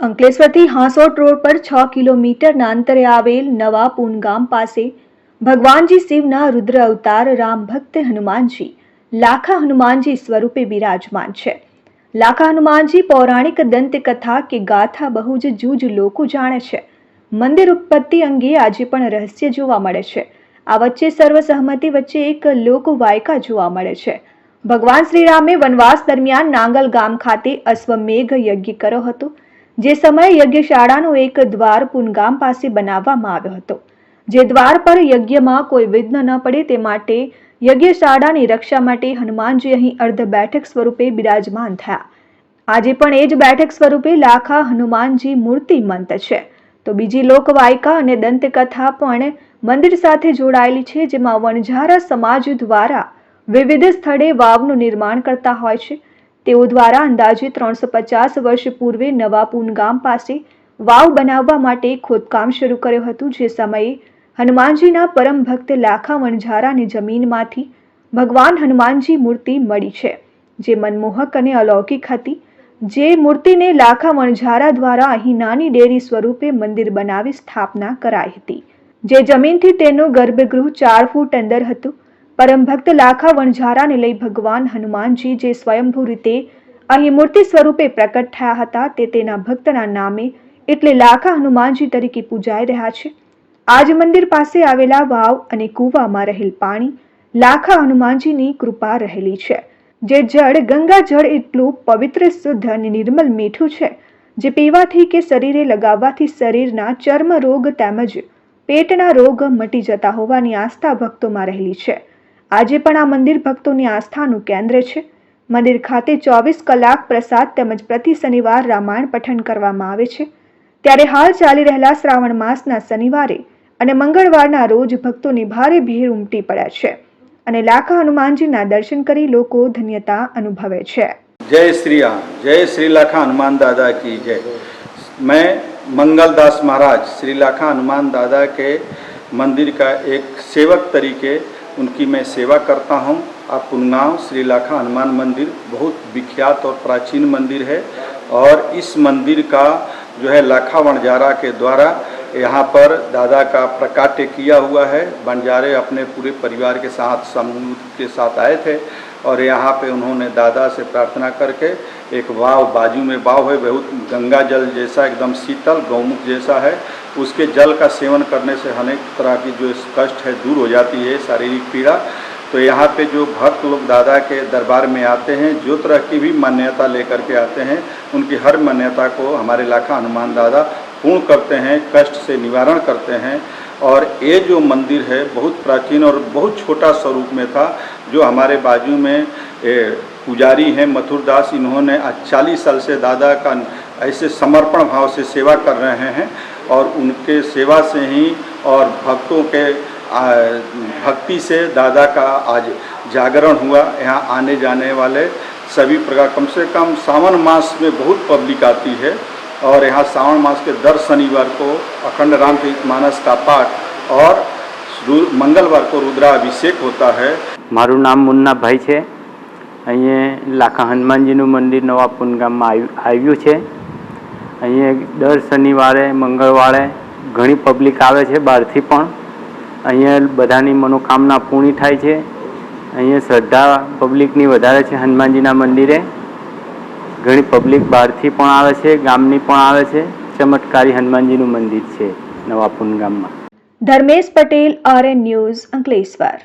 અંકલેશ્વરથી Hansot road પર છ કિલોમીટરના અંતરે આવેલ નવા પૂન ગામ પાસે ભગવાનજી શિવના રુદ્ર અવતાર રામ ભક્ત હનુમાનજી, લાખા હનુમાનજી સ્વરૂપે બિરાજમાન છે. લાખા હનુમાનજી પૌરાણિક દંતકથા કે ગાથા બહુ જ જૂજ લોકો જાણે છે. મંદિર ઉત્પત્તિ અંગે આજે પણ રહસ્ય જોવા મળે છે. આ વચ્ચે સર્વસહમતિ વચ્ચે એક લોક વાયકા જોવા મળે છે. ભગવાન શ્રીરામે વનવાસ દરમિયાન નાંગલ ગામ ખાતે અશ્વમેઘ યજ્ઞ કર્યો હતો. જે સમયે યજ્ઞશાળાનો એક દ્વાર પુનગામ પાસે બનાવવામાં આવ્યો હતો. જે દ્વાર પર યજ્ઞમાં કોઈ વિઘ્ન ન પડે તે માટે યજ્ઞશાળાની રક્ષા માટે હનુમાનજી અહીં અર્ધ બેઠક સ્વરૂપે બિરાજમાન થયા. આજે પણ એ જ બેઠક સ્વરૂપે લાખા હનુમાનજી મૂર્તિમંત છે. તો બીજી લોકવાયકા અને દંતકથા પણ મંદિર સાથે જોડાયેલી છે, જેમાં વણઝારા સમાજ દ્વારા વિવિધ સ્થળે વાવનું નિર્માણ કરતા હોય છે. તેઓ દ્વારા અંદાજે ત્રણસો પચાસ વર્ષ પૂર્વે નવા ગામ પાસે વાવ બનાવવા માટે ખોદકામ શરૂ કર્યું હતું, જે સમયે હનુમાનજીના પરમ ભક્ત લાખા વણઝારાની જમીનમાંથી ભગવાન હનુમાનજી મૂર્તિ મળી છે, જે મનમોહક અને અલૌકિક હતી, જે મૂર્તિને લાખા વણઝારા દ્વારા અહીં નાની ડેરી સ્વરૂપે મંદિર બનાવી સ્થાપના કરાઈ હતી, જે જમીનથી તેનું ગર્ભગૃહ ચાર ફૂટ અંદર હતું પરમ ભક્ત લાખા વણઝારાને લઈ ભગવાન હનુમાનજી જે સ્વયંભૂ રીતે અહીં મૂર્તિ સ્વરૂપે પ્રકટ થયા હતા તે તેના ભક્તના નામે એટલે લાખા હનુમાનજી તરીકે પૂજાઈ રહ્યા છે. આજ મંદિર પાસે આવેલા વાવ અને કૂવામાં રહેલ પાણી લાખા હનુમાનજીની કૃપા રહેલી છે. જે જળ ગંગા જળ એટલું પવિત્ર, શુદ્ધ અને નિર્મલ મીઠું છે જે પીવાથી કે શરીરે લગાવવાથી શરીરના ચર્મ રોગ તેમજ પેટના રોગ મટી જતા હોવાની આસ્થા ભક્તોમાં રહેલી છે. આજે પણ આ મંદિર ભક્તોની આસ્થાનું કેન્દ્ર છે મંદિર ખાતે ચોવીસ કલાક પ્રસાદ તેમજ પ્રતિ શનિવાર રામાયણ પઠન કરવામાં આવે છે ત્યારે હાલ ચાલી રહેલા શ્રાવણ માસના શનિવારે અને મંગળવારના રોજ ભક્તોની ભારે ભીડ ઉમટી પડ્યા છે અને લાખા હનુમાનજીના દર્શન કરી લોકો ધન્યતા અનુભવે છે जय श्री राम जय श्री लाखा हनुमान दादा की जय मैं मंगलदास महाराज श्री लाखा हनुमान दादा के मंदिर का एक सेवक तरीके उनकी मैं सेवा करता हूँ। आप पुनगांव श्री लाखा हनुमान मंदिर, बहुत विख्यात और प्राचीन मंदिर है और इस मंदिर का जो है लाखा वणजारा के द्वारा यहाँ पर दादा का प्रकाट्य किया हुआ है। बंजारे अपने पूरे परिवार के साथ, समूह के साथ आए थे और यहाँ पे उन्होंने दादा से प्रार्थना करके एक वाव, बाजू में वाव है, बहुत गंगा जल जैसा, एकदम शीतल, गौमुख जैसा है। उसके जल का सेवन करने से अनेक तरह की जो कष्ट है दूर हो जाती है, शारीरिक पीड़ा। तो यहाँ पे जो भक्त लोग दादा के दरबार में आते हैं, जो तरह की भी मान्यता लेकर के आते हैं, उनकी हर मान्यता को हमारे लाखा हनुमान दादा पूर्ण करते हैं, कष्ट से निवारण करते हैं। और ये जो मंदिर है, बहुत प्राचीन और बहुत छोटा स्वरूप में था, जो हमारे बाजू में पुजारी हैं मथुरदास इन्होंने आज चालीस साल से दादा का ऐसे समर्पण भाव से सेवा कर रहे हैं। और उनके सेवा से ही और भक्तों के आ, भक्ति से दादा का आज जागरण हुआ यहाँ आने जाने वाले सभी प्रकार कम से कम सावन मास में बहुत पब्लिक आती है और यहाँ सावन मास के दर शनिवार को अखंड रामचरित मानस का पाठ और रु- मंगलवार को रुद्राभिषेक होता है મારું નામ મુન્નાભાઈ છે અહીંયા લાખા હનુમાનજીનું મંદિર નવાપુન ગામમાં આવ્યું આવ્યું છે અહીંયા દર શનિવારે, મંગળવારે ઘણી પબ્લિક આવે છે, બહારથી પણ. અહીંયા બધાની મનોકામના પૂર્ણ થાય છે. અહીંયા શ્રદ્ધા પબ્લિકની વધારે છે, હનુમાનજીના મંદિરે. ઘણી પબ્લિક બહારથી પણ આવે છે, ગામની પણ આવે છે. ચમત્કારી હનુમાનજીનું મંદિર છે નવાપુન ગામમાં. Dharmesh Patel RN news Ankleshwar.